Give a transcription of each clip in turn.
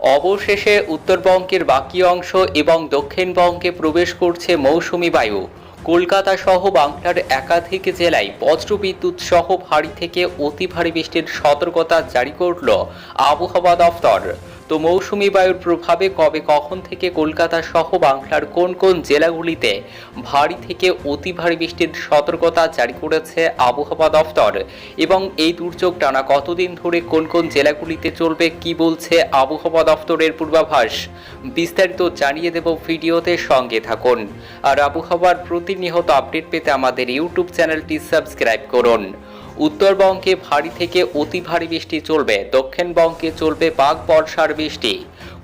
অবশেষে উত্তরবঙ্গের বাকি অংশ এবং দক্ষিণবঙ্গে প্রবেশ করছে মৌসুমি বায়ু। কলকাতা সহ বাংলার একাধিক জেলায় বজ্রবিদ্যুৎ সহ ভারী থেকে অতি ভারী বৃষ্টির সতর্কতা জারি করল আবহাওয়া দফতর তো মৌসুমি বায়ুর প্রভাবে কবে কখন থেকে কলকাতা সহ বাংলার কোন কোন জেলাগুলিতে ভারী থেকে অতি ভারী বৃষ্টির সতর্কতা জারি করেছে আবহাওয়া দফতর? এবং এই দুর্যোগ টানা কতদিন ধরে কোন কোন জেলাগুলিতে চলবে, কি বলছে আবহাওয়া দফতরের পূর্বাভাস? বিস্তারিত জানিয়ে দেব ভিডিওতে সঙ্গে থাকুন। আর আবহাওয়ার প্রতিনিয়ত আপডেট পেতে আমাদের ইউটিউব চ্যানেলটি সাবস্ক্রাইব করুন। উত্তরবঙ্গে ভারী থেকে অতি ভারী বৃষ্টি চলবে, দক্ষিণবঙ্গে চলবে পাক বর্ষার বৃষ্টি।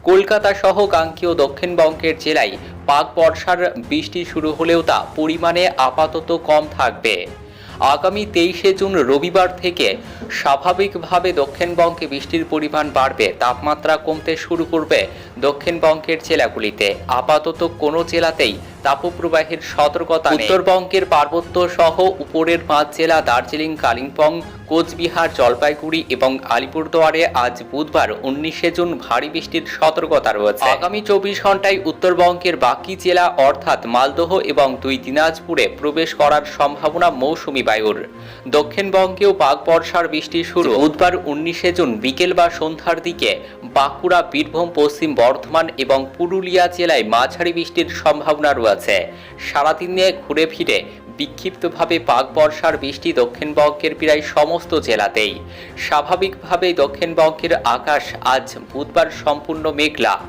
কলকাতা সহ কাঙ্ক্ষীয় দক্ষিণবঙ্গের জেলায় পাক বর্ষার বৃষ্টি শুরু হলেও তা পরিমাণে আপাতত কম থাকবে। আগামী তেইশে জুন রবিবার থেকে স্বাভাবিকভাবে দক্ষিণবঙ্গে বৃষ্টির পরিমাণ বাড়বে, তাপমাত্রা কমতে শুরু করবে দক্ষিণবঙ্গের জেলাগুলিতে। আপাতত কোনো জেলাতেই তাপপ্রবাহের সতর্কতা। উত্তরবঙ্গের পার্বত্য সহ উপরের পাঁচ জেলা দার্জিলিং, কালিম্পং, কোচবিহার, জলপাইগুড়ি এবং আলিপুরদুয়ারে আজ বুধবার উনিশে জুন ভারী বৃষ্টির সতর্কতা রয়েছে। আগামী চব্বিশ ঘন্টায় উত্তরবঙ্গের বাকি জেলা অর্থাৎ মালদহ এবং দুই দিনাজপুরে প্রবেশ করার সম্ভাবনা মৌসুমি বায়ুর। দক্ষিণবঙ্গেও বাঘ বর্ষার বৃষ্টি শুরু। বুধবার উনিশে জুন বিকেল বা সন্ধ্যার দিকে বাঁকুড়া, বীরভূম, পশ্চিম বর্ধমান এবং পুরুলিয়া জেলায় মাঝারি বৃষ্টির সম্ভাবনা রয়েছে। সারাদিনে ঘুরে ফিরে বিক্ষিপ্তভাবে পাক বর্ষার বৃষ্টি দক্ষিণবঙ্গের প্রায় সমস্ত জেলাতেই। স্বাভাবিকভাবেই দক্ষিণবঙ্গের আকাশ আজ বুধবার সম্পূর্ণ মেঘলা।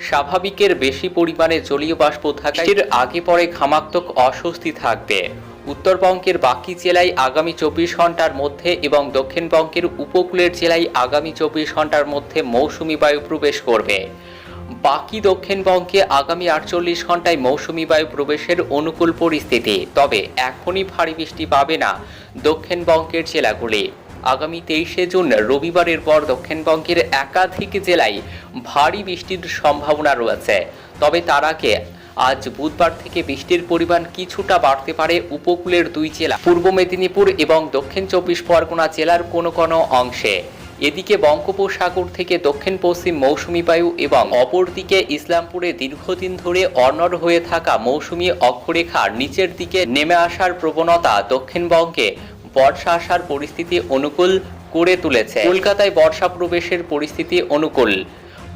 স্বাভাবিকের বেশি পরিমাণে জলীয় বাষ্প থাকায় আগে পরে ঘামাক্তক অস্বস্তি থাকবে। উত্তরবঙ্গের বাকি জেলায় আগামী চব্বিশ ঘণ্টার মধ্যে এবং দক্ষিণবঙ্গের উপকূলের জেলায় আগামী চব্বিশ ঘণ্টার মধ্যে মৌসুমি বায়ু প্রবেশ করবে। বাকি দক্ষিণবঙ্গে আগামী আটচল্লিশ ঘন্টায় মৌসুমি বায়ু প্রবেশের অনুকূল পরিস্থিতি। তবে এখনই ভারী বৃষ্টি পাবে না দক্ষিণবঙ্গের জেলাগুলি। আগামী তেইশে জুন রবিবারের পর দক্ষিণবঙ্গের একাধিক জেলায় ভারী বৃষ্টির সম্ভাবনা রয়েছে। তবে তার আগে আজ বুধবার থেকে বৃষ্টির পরিমাণ কিছুটা বাড়তে পারে উপকূলের দুই জেলা। পূর্ব মেদিনীপুর এবং দক্ষিণ চব্বিশ পরগনা জেলার কোনো কোনো অংশে। এদিকে বঙ্গোপসাগর থেকে দক্ষিণ পশ্চিম মৌসুমি বায়ু এবং অপরদিকে ইসলামপুরে দীর্ঘদিন ধরে অনড় হয়ে থাকা মৌসুমি অক্ষরেখার নিচের দিকে নেমে আসার প্রবণতা দক্ষিণবঙ্গে বর্ষা আসার পরিস্থিতি অনুকূল করে তুলেছে। কলকাতায় বর্ষা প্রবেশের পরিস্থিতি অনুকূল।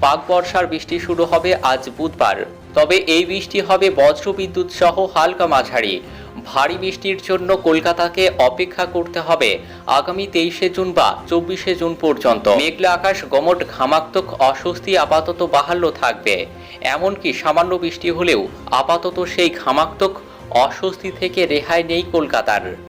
পাক বর্ষার বৃষ্টি শুরু হবে আজ বুধবার। তবে এই বৃষ্টি হবে বজ্রবিদ্যুৎ সহ হালকা মাঝারি। ভারী বৃষ্টির জন্য কলকাতাকে অপেক্ষা করতে হবে আগামী তেইশে জুন বা চব্বিশে জুন পর্যন্ত। মেঘলা আকাশ, গমট, ঘামাক্তক অস্বস্তি আপাতত বাহাল্য থাকবে। এমনকি সামান্য বৃষ্টি হলেও আপাতত সেই ঘামাক্তক অস্বস্তি থেকে রেহাই নেই কলকাতার।